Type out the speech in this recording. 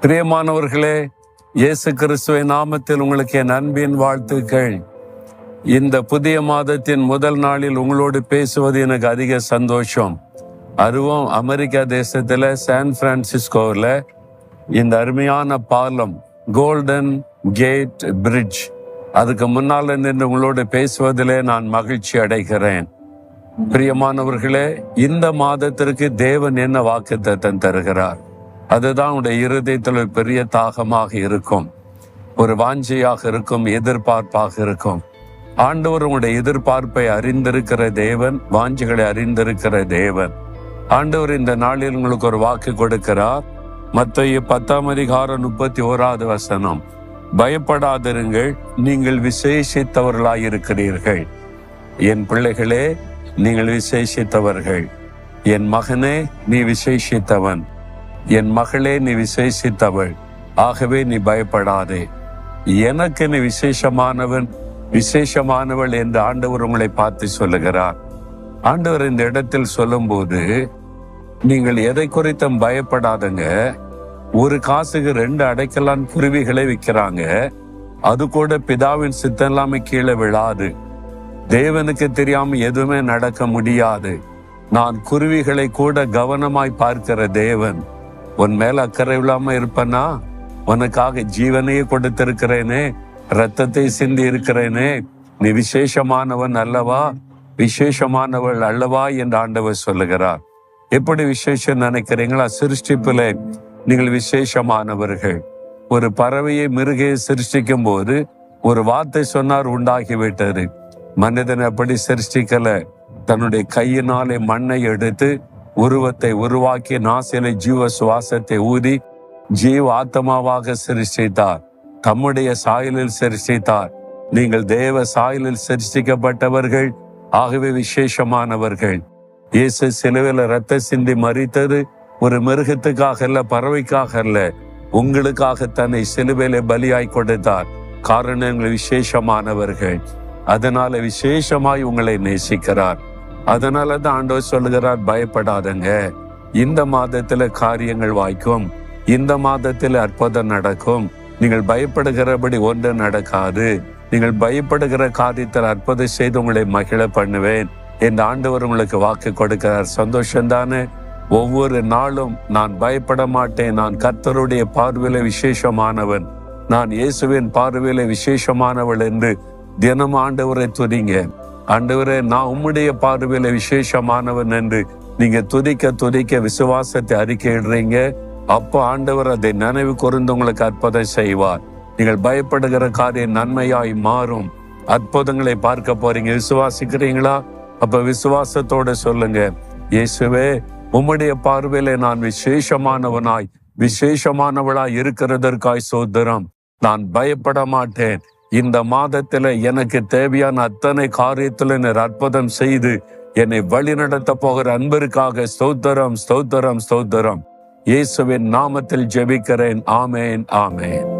பிரியமானவர்களே இயேசு கிறிஸ்துவை நாமத்தில் உங்களுக்கு என் அன்பின் வாழ்த்துக்கள். இந்த புதிய மாதத்தின் முதல் நாளில் உங்களோடு பேசுவது எனக்கு அதிக சந்தோஷம். அருவம் அமெரிக்கா தேசத்துல சான் பிரான்சிஸ்கோவில் இந்த அருமையான பாலம் கோல்டன் கேட் பிரிட்ஜ் அதுக்கு முன்னால் நின்று உங்களோடு பேசுவதிலே நான் மகிழ்ச்சி அடைகிறேன். பிரியமானவர்களே இந்த மாதத்திற்கு தேவன் என்ன வாக்குத்தத்தம் தருகிறார் அதுதான் உடைய இருதயத்தில் பெரிய தாகமாக இருக்கும். ஒரு வாஞ்சையாக இருக்கும் எதிர்பார்ப்பாக இருக்கும். ஆண்டவர் உங்களுடைய எதிர்பார்ப்பை அறிந்திருக்கிற தேவன் வாஞ்சிகளை அறிந்திருக்கிற தேவன். ஆண்டவர் இந்த நாளில் உங்களுக்கு ஒரு வாக்கு கொடுக்கிறார். மத்திய பத்தாம் அதிகாரம் முப்பத்தி ஓராவது வசனம். பயப்படாதிருங்கள் நீங்கள் விசேஷித்தவர்களாயிருக்கிறீர்கள். என் பிள்ளைகளே நீங்கள் விசேஷித்தவர்கள். என் மகனே நீ விசேஷித்தவன். என் மகளே நீ விசேஷித்தவள். ஆகவே நீ பயப்படாதே. எனக்கு நீ விசேஷமானவன் விசேஷமானவள் என்று ஆண்டவர் உங்களை பார்த்து சொல்லுகிறார். ஆண்டவர் இந்த இடத்தில் சொல்லும்போது நீங்கள் எதை குறித்தும் பயப்படாதங்க. ஒரு காசுக்கு ரெண்டு அடைக்கலான் குருவிகளை விற்கிறாங்க அது கூட பிதாவின் சித்தம் இல்லாம கீழே விழாது. தேவனுக்கு தெரியாம எதுவுமே நடக்க முடியாது. நான் குருவிகளை கூட கவனமாய் பார்க்கிற தேவன். உன் மேல அக்கறை இல்லாம இருப்பனா? உனக்காக ஜீவனையே கொடுத்திருக்கிறேனே. ரத்தத்தை சிந்தி இருக்கிறேனே. நீ விசேஷமானவன் அல்லவா? விசேஷமானவள் அல்லவா? என்று ஆண்டவர் சொல்லுகிறார். எப்படி விசேஷம் நினைக்கிறீங்களா? சிருஷ்டிப்பிலே நீங்கள் விசேஷமானவர்கள். ஒரு பறவையை மிருகையை சிருஷ்டிக்கும் போது ஒரு வார்த்தை சொன்னார் உண்டாகிவிட்டது. மனிதன் அப்படி சிருஷ்டிக்கல. தன்னுடைய கையினாலே மண்ணை எடுத்து உருவத்தை உருவாக்கி நாசிலை ஜீவ சுவாசத்தை ஊதி ஜீவ ஆத்மாவாக சிருஷ்டித்தார். தம்முடைய சாயலில் சிருஷ்டித்தார். நீங்கள் தேவ சாயலில் சிருஷ்டிக்கப்பட்டவர்கள் ஆகவே விசேஷமானவர்கள். இயேசு சிலுவையில் ரத்த சிந்தி மறித்தது ஒரு மிருகத்துக்காக அல்ல பறவைக்காக அல்ல உங்களுக்காக தன்னை சிலுவையில பலியாய் கொடுத்தார். காரணங்கள் விசேஷமானவர்கள். அதனால விசேஷமாய் உங்களை நேசிக்கிறார். அதனால தான் ஆண்டவர் சொல்லுகிறார் பயப்படாதங்க. இந்த மாதத்துல காரியங்கள் வாய்க்கும். இந்த மாதத்தில் அற்புதம் நடக்கும். நீங்கள் பயப்படுகிறபடி ஒன்று நடக்காது. நீங்கள் பயப்படுகிற காரியத்தில் அற்புதம் செய்து உங்களை மகிழ பண்ணுவேன். இந்த ஆண்டவர் உங்களுக்கு வாக்கு கொடுக்கிறார். சந்தோஷம் தானே ஒவ்வொரு நாளும் நான் பயப்பட மாட்டேன். நான் கர்த்தருடைய பார்வையில விசேஷமானவன். நான் இயேசுவின் பார்வையில விசேஷமானவள் என்று தினம் ஆண்டவரை துதிங்க. ஆண்டவரே நான் உம்முடைய பார்வையில விசேஷமானவன் என்று நீங்க துதிக்க துதிக்க விசுவாசத்தை அறிக்கையிடுறீங்க. அப்போ ஆண்டவர் அதை நினைவு கூர்ந்து உங்களுக்கு அற்புதம் செய்வார். நீங்கள் பயப்படுகிற காரியம் நன்மையாய் மாறும். அற்புதங்களை பார்க்க போறீங்க. விசுவாசிக்கிறீங்களா? அப்ப விசுவாசத்தோட சொல்லுங்க. இயேசுவே உம்முடைய பார்வையில நான் விசேஷமானவனாய் விசேஷமானவளாய் இருக்கிறதற்காய் சோதரம். நான் பயப்பட மாட்டேன். இந்த மாதத்துல எனக்கு தேவையான அத்தனை காரியத்துல நீர் அற்புதம் செய்து என்னை வழி நடத்த போகிற அன்பருக்காக ஸ்தோத்திரம் ஸ்தோத்திரம் ஸ்தோத்திரம் இயேசுவின் நாமத்தில் ஜெபிக்கிறேன். ஆமேன் ஆமேன்.